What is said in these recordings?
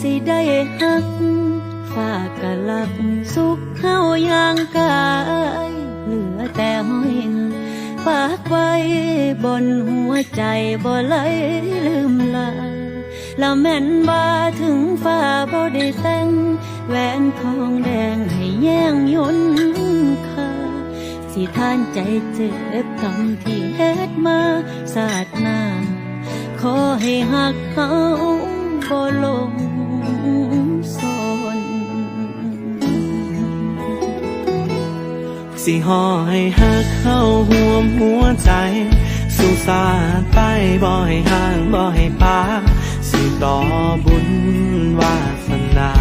สิได้หักฝากะลักสุขเฮาย่างกาย เหลือแต่ห้อยฝากไว้บนหัวใจบ่ไหลลืมลาแล้วแม่นบ่าถึงฟ้าบ่ได้แต่งแหวนทองแดงให้แย่งยนค่าสิท่านใจเจ็บกรรมที่เฮ็ดมาสาดหน้าขอให้หักเขาบ่ลง สิห่อให้หักเข้าห่วมหัวใจสู่สาดไปบ่ให้ห่างบ่ให้ปาสิต่อบุญวาสนา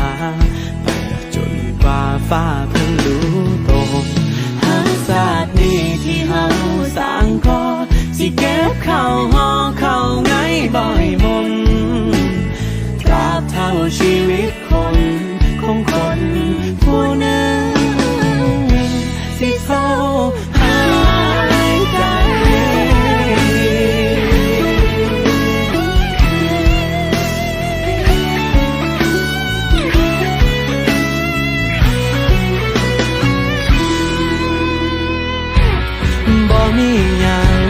ไปจนกว่าฟ้าเพิ่งรู้ตกหากศาสตร์นี้ที่เฮาสร้างก็สิเก็บเข้าห่อเข้า มีหยัง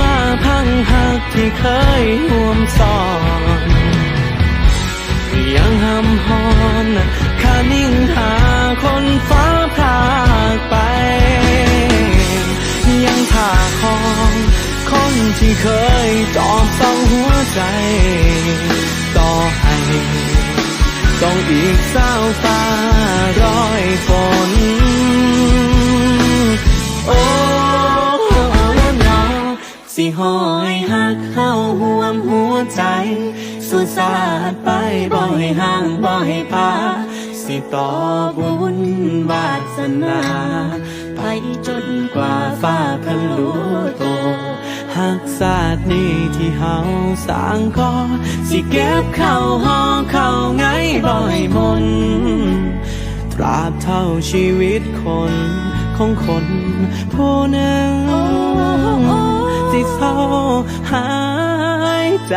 มาพังหักที่เคยห่วมสอนยังหำฮอนข้านิ่งหาคนฟ้าพรากไป ยังผ่าคองคนที่เคยจอบเศร้าหัวใจ ต่อให้ต้องอีกเศร้าฟ้าาห่วมหัวใจ สุดสาดไปบ่ให้ห่างบ่ให้พา สิต่อบุญวาสนาไปจนกว่าฟ้าเพิ่นรู้โตวหักศาสตร์นี้ที่เฮาสร้างก็สิเก็บเข้าห้องเข้าไงบ่ให้มน ตราบเท่าชีวิตคนของคนผู้หนึ่งที่เศร้าหาย ใจ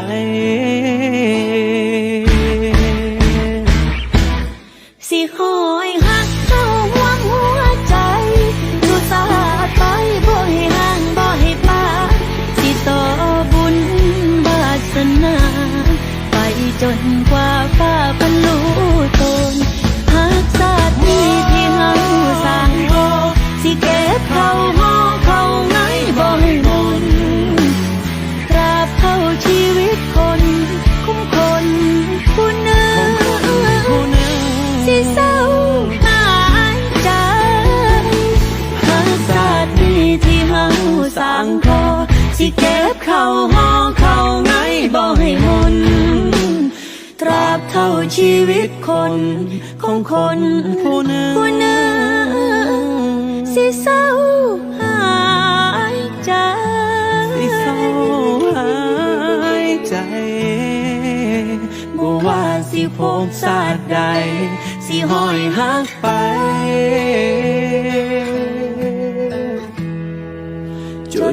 สิคอยหักเข้าห่วงหัวใจ ดูสาไปบ่ให้ห่างบ่ให้ปาสิต่อบุญบาสนา ไปจนกว่าฟ้าบรรลุตน เก็บเข้าห้องเข้าไงบ่ให้หมุนตราบเท่าชีวิตคน ของคนผู้หนึ่งผู้หนึ่งสิเศร้าหายใจที่เศร้าหายใจบ่ว่าสิพบศาสตร์ใด สิหอยหักไป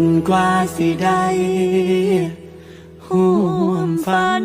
นกว่าสิได้ห่วมฝัน